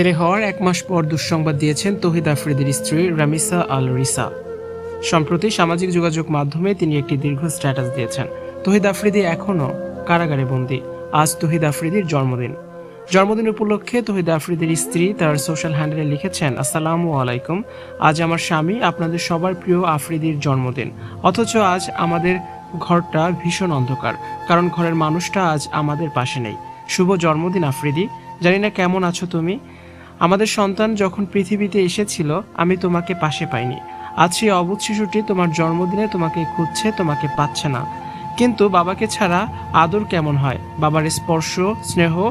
ছেলে হওয়ার এক মাস পর দুঃসংবাদ দিয়েছেন তহিদ আফ্রিদির স্ত্রী রামিসা আল রিসা সম্প্রতি সামাজিক যোগাযোগ মাধ্যমে তিনি একটি দীর্ঘ স্ট্যাটাস দিয়েছেন। তহিদ আফ্রিদি এখনও কারাগারে বন্দী। আজ তহিদ আফ্রিদির জন্মদিন। জন্মদিন উপলক্ষে তহিদ আফ্রিদির স্ত্রী তার সোশ্যাল হ্যান্ডেলে লিখেছেন, আসসালামু আলাইকুম। আজ আমার স্বামী আপনাদের সবার প্রিয় আফ্রিদির জন্মদিন। অথচ আজ আমাদের ঘরটা ভীষণ অন্ধকার, কারণ ঘরের মানুষটা আজ আমাদের পাশে নেই। শুভ জন্মদিন আফ্রিদি। জানি না কেমন আছো তুমি। আমাদের সন্তান যখন পৃথিবীতে এসেছিল, আমি তোমাকে পাশে পাইনি। আজ সেই অবুধ শিশুটি তোমার জন্মদিনে তোমাকে খুঁজছে, তোমাকে পাচ্ছে না। কিন্তু বাবাকে ছাড়া আদর কেমন হয়? বাবার স্পর্শ, স্নেহ,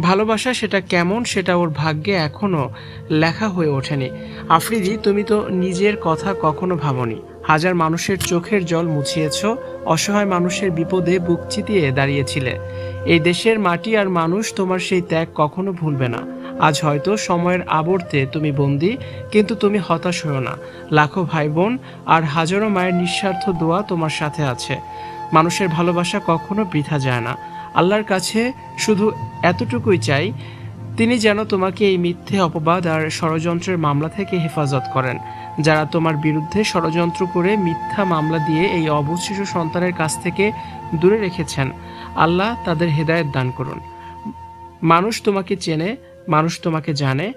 ভালোবাসা সেটা কেমন সেটা ওর ভাগ্যে এখনও লেখা হয়ে ওঠেনি। আফ্রিদি, তুমি তো নিজের কথা কখনো ভাবনি। হাজার মানুষের চোখের জল মুছিয়েছ, অসহায় মানুষের বিপদে বুক চিতিয়ে দাঁড়িয়েছিলে। এই দেশের মাটি আর মানুষ তোমার সেই ত্যাগ কখনো ভুলবে না। আজ হয়তো সময়ের আবর্তে তুমি বন্দি, কিন্তু তুমি হতাশ হও না। লাখো ভাই বোন আর হাজারো মায়ের নিঃস্বার্থ দোয়া তোমার সাথে আছে। মানুষের ভালোবাসা কখনো বৃথা যায় না। আল্লাহর কাছে শুধু এতটুকুই চাই, তিনি যেন তোমাকে এই মিথ্যে অপবাদ আর ষড়যন্ত্রের মামলা থেকে হেফাজত করেন, যারা তোমার বিরুদ্ধে ষড়যন্ত্র করে মিথ্যা মামলা দিয়ে এই অবশিষ্ট সন্তানের কাছ থেকে দূরে রেখেছেন। আল্লাহ তাদের হেদায়েত দান করুন। মানুষ তোমাকে চেনে মানুষ তোমাকে জানে।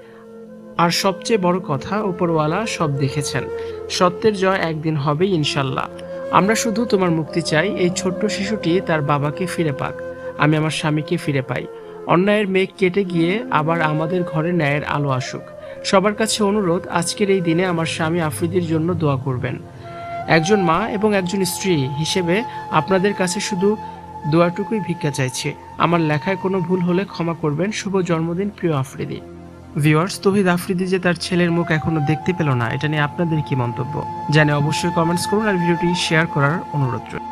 আর সবচেয়ে বড় কথা, উপরওয়ালা সব দেখেছেন। সত্যের জয় একদিন হবে ইনশাল্লাহ। আমরা শুধু তোমার মুক্তি চাই, এই ছোট্ট শিশুটি তার বাবাকে ফিরে পাক। আমি আমার স্বামীকে ফিরে পাই। অন্যায়ের মেঘ কেটে গিয়ে আবার আমাদের ঘরে ন্যায়ের আলো আসুক। সবার কাছে অনুরোধ, আজকের এই দিনে আমার স্বামী আফ্রিদির জন্য দোয়া করবেন। একজন মা এবং একজন স্ত্রী হিসেবে আপনাদের কাছে শুধু দোয়াটুকুই ভিক্ষা চাইছে। আমার লেখায় কোনো ভুল হলে ক্ষমা করবেন। শুভ জন্মদিন, প্রিয় আফ্রিদি। ভিওয়ার্স তহিদ আফ্রিদি যে তার ছেলের মুখ এখনও দেখতে পেল না, এটা নিয়ে আপনাদের কি মন্তব্য? জানে অবশ্যই কমেন্টস করুন আর ভিডিওটি শেয়ার করার অনুরোধ রইল।